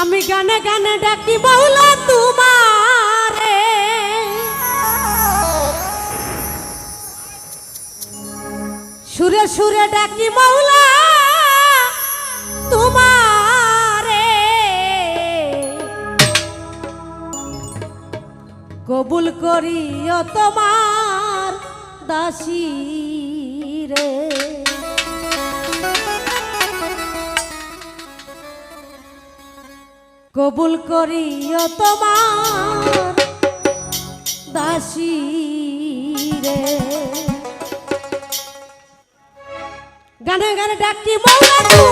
আমি গানে গানে ডাকি মৌলা তোমারে। সুরে সুরে ডাকি মৌলা তোমারে। কবুল করিও তোমার দাসী রে। কবুল করিও তোমার দাসী রে। গানে গানে ডাকি মৌলা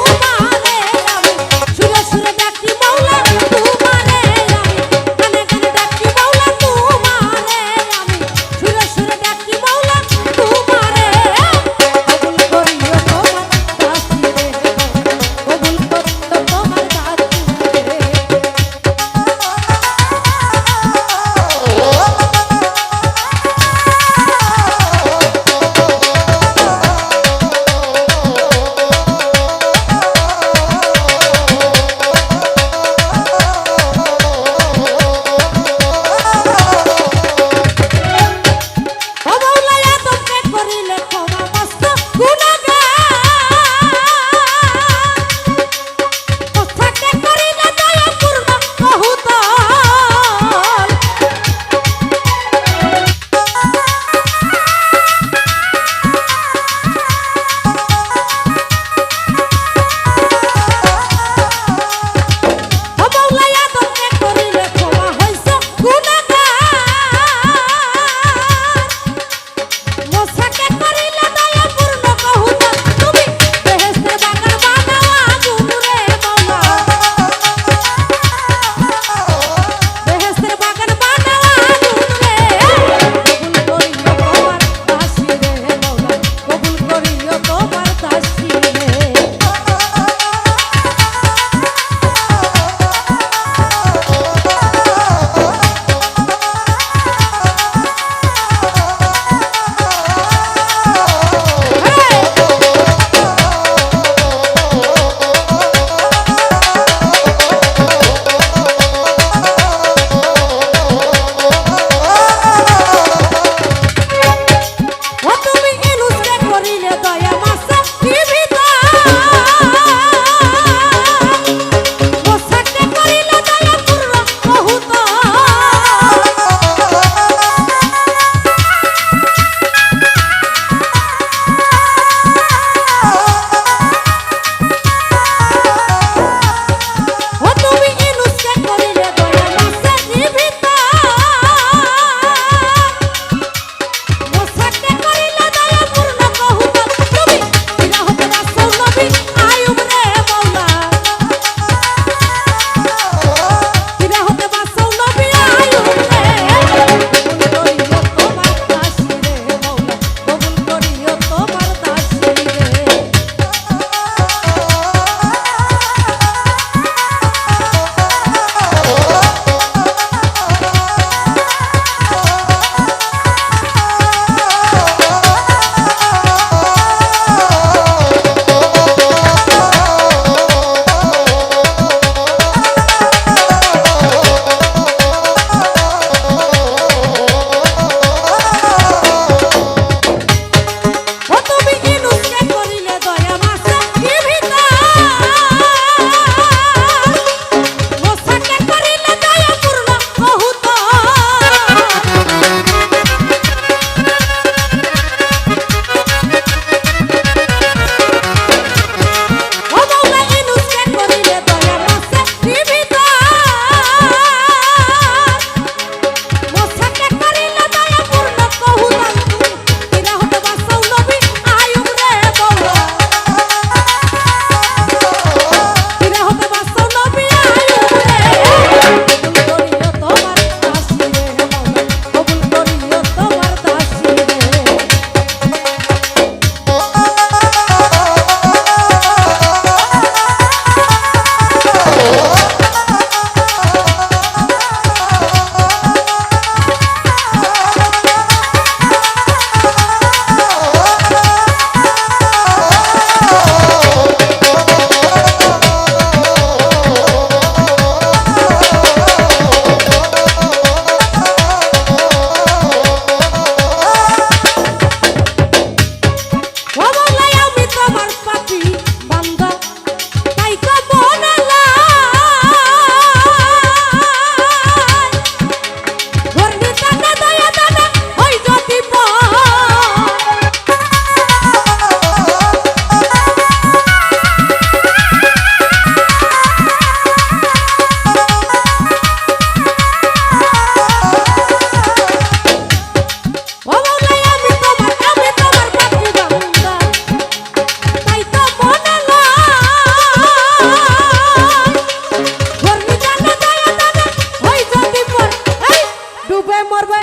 ডুবে মরবে।